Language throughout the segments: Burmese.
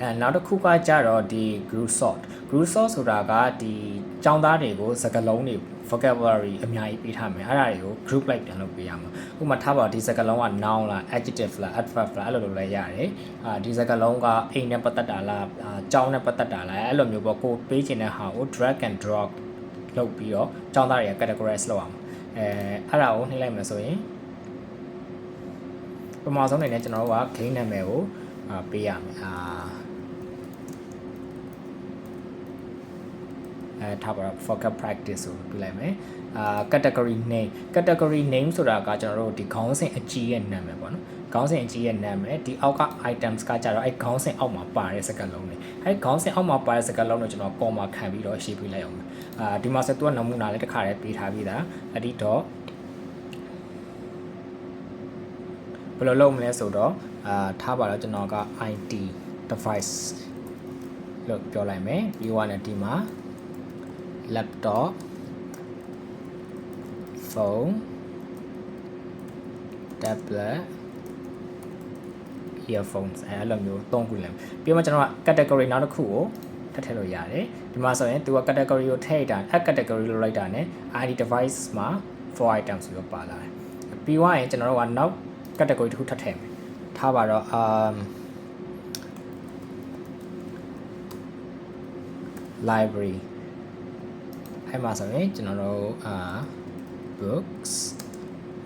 အဲနောက်တစ်ခုကကြတော့ဒီ group sort group sort ဆိုတာကဒီចောင်းသားတွေကိုစကားလုံးတွေ vocabulary အများကြီးပေးထားမယ်အဲ့ဒါတွေကို group like ပြန်လုပ်ပေးရမှာဥပမာထားပါတော့ဒီစကားလုံးက noun လား adjective လား adverb လားအဲ့လိုလိုလည်းရတယ်အာဒီစကားလုံးကအိမ်နဲ့ပတ်သက်တာလားအာចောင်းနဲ့ပတ်သက်တာလားအဲ့လိုမျိုးပေါ့ကိုပေးချင်တဲ့ဟာကို drag and drop လုပ်ပြီးတော့ចောင်းသားတွေက categorize လုပ်အောင်အဲအဲ့ဒါကိုနှိမ့်လိုက်မယ်ဆိုရင်ပထမဆုံးအနေနဲ့ကျွန်တော်တို့က game နာမည်ကိုအာပေးရမယ်အာ အဲထားပါတော့ focus practice ဆိုပြလိုက်မယ်အာ category name category name ဆိုတာကကျွန်တော်တို့ဒီခေါင်းစဉ်အကြီးရဲ့နာမည်ပေါ့နော်ခေါင်းစဉ်အကြီးရဲ့နာမည်ဒီအောက်က items ကကြတော့အဲခေါင်းစဉ်အောက်မှာပါတဲ့စကားလုံးတွေအဲခေါင်းစဉ်အောက်မှာပါတဲ့စကားလုံးကိုကျွန်တော် comma ခံပြီးတော့ရှင်းပြလိုက်အောင်အာဒီမှာဆက်သူကနမူနာလေးတစ်ခါလေးပေးထားပြီးသားအဲ့ဒီတော့ဘယ်လိုလုပ်မလဲဆိုတော့အာထားပါတော့ကျွန်တော်က IT device လို့ပြောလိုက်မယ်ပြီးသွားတယ်ဒီမှာ laptop phone tablet earphones အဲလိုမျိုးသုံးခုလဲပြီးမှကျွန်တော်က category နောက်တစ်ခုကိုထပ်ထည့်လို့ရတယ်ဒီမှာဆိုရင်သူက category ကိုထည့်တာ add category လို့လိုက်တာ ਨੇ ID device မှာ4 items ဆိုတော့ပါလာတယ်ပြီးသွားရင်ကျွန်တော်တို့ကနောက် category တစ်ခုထပ်ထည့်မယ်ထားပါတော့ um library အဲ့မှာဆိုရင်ကျွန်တော်တို့အာ books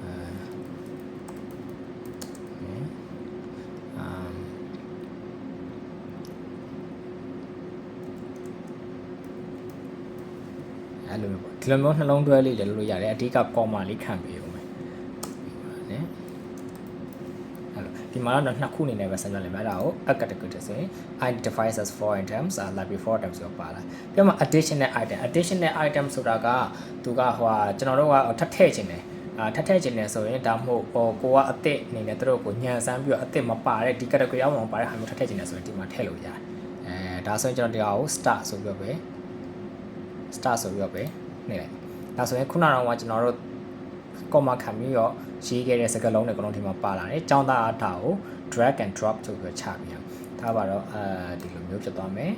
အာ um အဲ့လိုမျိုးပေါ့ဒီလိုမျိုးနှလုံးတွဲလေးလည်းလုပ်လို့ရတယ်အဓိက comma လေးခံပေးဦးမယ်နော်အဲ့လို ဒီမှာတော့နှစ်ခုအနေနဲ့ပဲဆက်လုပ်လိုက်မယ်အဲ့ဒါကို add category ဆိုရင် id devices for items အာ library for items ဆိုပါလာပြီးမှ additional item additional item ဆိုတာကသူကဟိုဟာကျွန်တော်တို့ကထပ်ထည့်ခြင်းတယ်အာထပ်ထည့်ခြင်းတယ်ဆိုရင်ဒါမှမဟုတ်ဟိုကိုကအစ်စ်အနေနဲ့တို့ကိုညံစမ်းပြီးတော့အစ်စ်မပါတဲ့ဒီ category အောက်မှာပါတဲ့ဟာမျိုးထပ်ထည့်ခြင်းတယ်ဆိုရင်ဒီမှာထည့်လို့ရတယ်အဲဒါဆိုရင်ကျွန်တော်ဒီဟာကို start ဆိုပြီးတော့ပဲ start ဆိုပြီးတော့ပဲနေလိုက်ဒါဆိုရင်ခုနကတော့ကျွန်တော်တို့ comma ခံပြီးတော့ရေးခဲ့တဲ့စကားလုံးတွေအကုန်လုံးဒီမှာပါလာတယ်။ចောင်းသားအတာကို drag and drop ဆိုပြီးတော့ချပြရအောင်။ဒါပါတော့အဲဒီလိုမျိုးဖြစ်သွားမယ်။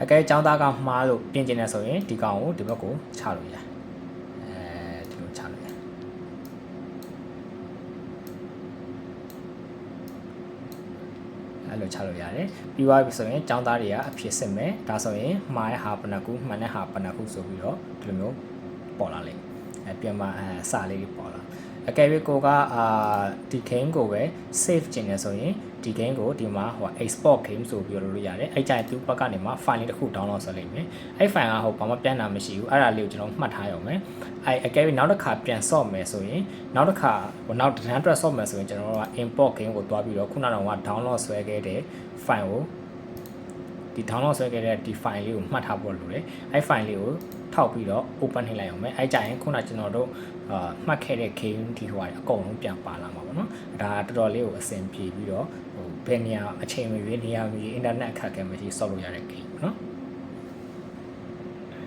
အဲအကဲចောင်းသားကမှားလို့ပြင်ကျင်နေဆိုရင်ဒီကောင်ကိုဒီဘက်ကိုချလို့ရတယ်။အဲဒီလိုချလို့ရတယ်။ အဲ့လိုချလို့ရတယ်ပြီးသွားပြီဆိုရင်ចောင်းသားတွေကအဖြစ်စစ်မယ်ဒါဆိုရင်မှားတဲ့ဟာပနကူမှန်တဲ့ဟာပနကူဆိုပြီးတော့ဒီလိုမျိုးပေါ်လာလိမ့်မယ်အဲပြန်မအဲစာလေးတွေပေါ်လာအကယ်၍ကိုကအာဒီ game ကိုပဲ save ကျင်နေဆိုရင် ဒီ game ကိုဒီမှာဟို export game ဆိုပြီးတော့လုပ်လို့ရတယ်အဲ့ကြိုင်သူဘက်ကနေမှာ file လေးတစ်ခု download ဆွဲလိုက်မယ်အဲ့ file ကဟိုဘာမှပြန်တာမရှိဘူးအဲ့ဒါလေးကိုကျွန်တော်မှတ်ထားရအောင်မယ်အဲ့အကယ်၍နောက်တစ်ခါပြန် sort မယ်ဆိုရင်နောက်တစ်ခါဟိုနောက်တန်းအတွက် sort မယ်ဆိုရင်ကျွန်တော်တို့က import game ကိုတွားပြီးတော့ခုနကတော့ download ဆွဲခဲ့တဲ့ file ကို ဒီ download ဆွဲခဲ့တဲ့ဒီ file လေးကိုမှတ်ထားဖို့လိုတယ်အဲ့ file လေးကိုထောက်ပြီးတော့ open နှိပ်လိုက်အောင်မယ်အဲ့ကြရင်ခုနကျွန်တော်တို့အာမှတ်ခဲ့တဲ့ game ဒီဟိုဟာအကုန်လုံးပြန်ပါလာမှာပေါ့နော်ဒါတော်တော်လေးကိုအဆင်ပြေပြီးတော့ဟိုဘယ်နေရာအချိန်မရွေးနေရာမရွေး internet အခက်အခဲမရှိဆောက်လို့ရတဲ့ game ပေါ့နော်